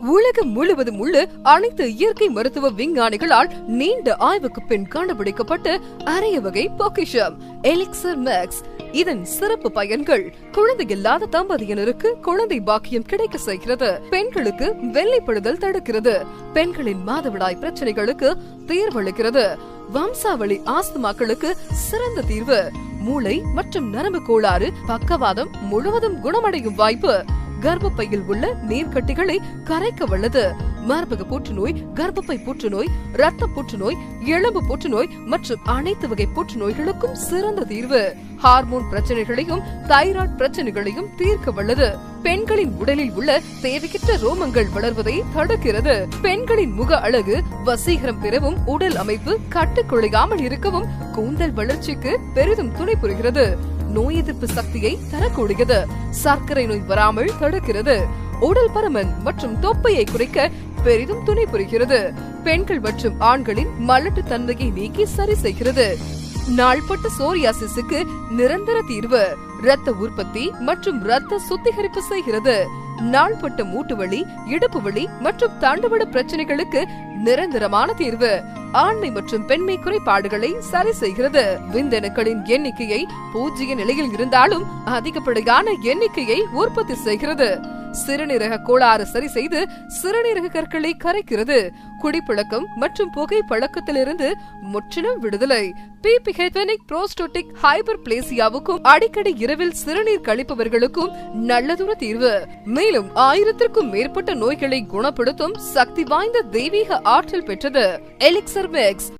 உலகம் முழுவதும் உள்ள அனைத்து இயற்கை மருத்துவ விஞ்ஞானிகளால் நீண்ட ஆய்வுக்கு பின் கண்டுபிடிக்கப்பட்ட அரிய வகை பொக்கிஷம் எலிக்சர் மேக்ஸ் இதன் சிறப்பு பயன்கள் குழந்தை இல்லாத தம்பதியினருக்கு குழந்தை பாக்கியம் கிடைக்க செய்கிறது. பெண்களுக்கு வெள்ளைப்படுதல் தடுக்கிறது. பெண்களின் மாதவிடாய் பிரச்சனைகளுக்கு தீர்வளிக்கிறது. வம்சாவளி ஆஸ்துமாக்களுக்கு சிறந்த தீர்வு. மூளை மற்றும் நரம்பு கோளாறு பக்கவாதம் முழுவதும் குணமடையும் வாய்ப்பு. கர்ப்பப்பையில் உள்ள நீர்க்கட்டிகளை கரைக்க வல்லது. மார்பக புற்றுநோய் கர்ப்பப்பை புற்றுநோய் ரத்த புற்றுநோய் எலும்பு புற்றுநோய் மற்றும் அனைத்து வகை புற்றுநோய்களுக்கும் சிறந்த தீர்வு. ஹார்மோன் பிரச்சனைகளையும் தைராய்டு பிரச்சனைகளையும் தீர்க்க வல்லது. பெண்களின் உடலில் உள்ள தேவையற்ற ரோமங்கள் வளர்வதை தடுக்கிறது. பெண்களின் முக அழகு வசீகரம் பெறவும் உடல் அமைப்பு கட்டுக்குழையாமல் இருக்கவும் கூந்தல் வளர்ச்சிக்கு பெரிதும் துணை புரிகிறது. நோய் எதிர்ப்பு சக்தியை தரக்கூடியது. சர்க்கரை நோய் வராமல் தடுக்கிறது. உடல் பருமன் மற்றும் தொப்பையை குறைக்க பெரிதும் துணை புரிகிறது. பெண்கள் மற்றும் ஆண்களின் மலட்டு தன்மையை நீக்கி சரி செய்கிறது. நாள்பட்ட சோரியாசிஸுக்கு நிரந்தர தீர்வு. இரத்த உற்பத்தி மற்றும் இரத்த சுத்திகரிப்பு செய்கிறது. நாள்பட்ட மூட்டு வலி இடுப்பு வலி மற்றும் தண்டுவட பிரச்சனைகளுக்கு நிரந்தரமான தீர்வு. ஆண்மை மற்றும் பெண்மை குறைபாடுகளை சரி செய்கிறது. விந்தணுக்களின் எண்ணிக்கையை பூஜ்ஜிய நிலையில் இருந்தாலும் அதிகப்படியான எண்ணிக்கையை உற்பத்தி செய்கிறது. சிறுநீரக கோளாறு சரி செய்து சிறுநீரக கற்களை கரைக்கிறது. குடிப்பழக்கம் மற்றும் புகை பழக்கத்திலிருந்து முற்றிலும் விடுதலை. பிபிஹெட்வெனிக் புரோஸ்டோட்டிக் ஹைபர் பிளேசியாவுக்கும் அடிக்கடி இரவில் சிறுநீர் கழிப்பவர்களுக்கும் நல்லதொரு தீர்வு. மேலும் ஆயிரத்திற்கும் மேற்பட்ட நோய்களை குணப்படுத்தும் சக்தி வாய்ந்த தெய்வீக ஆற்றல் பெற்றது. Elixir Max.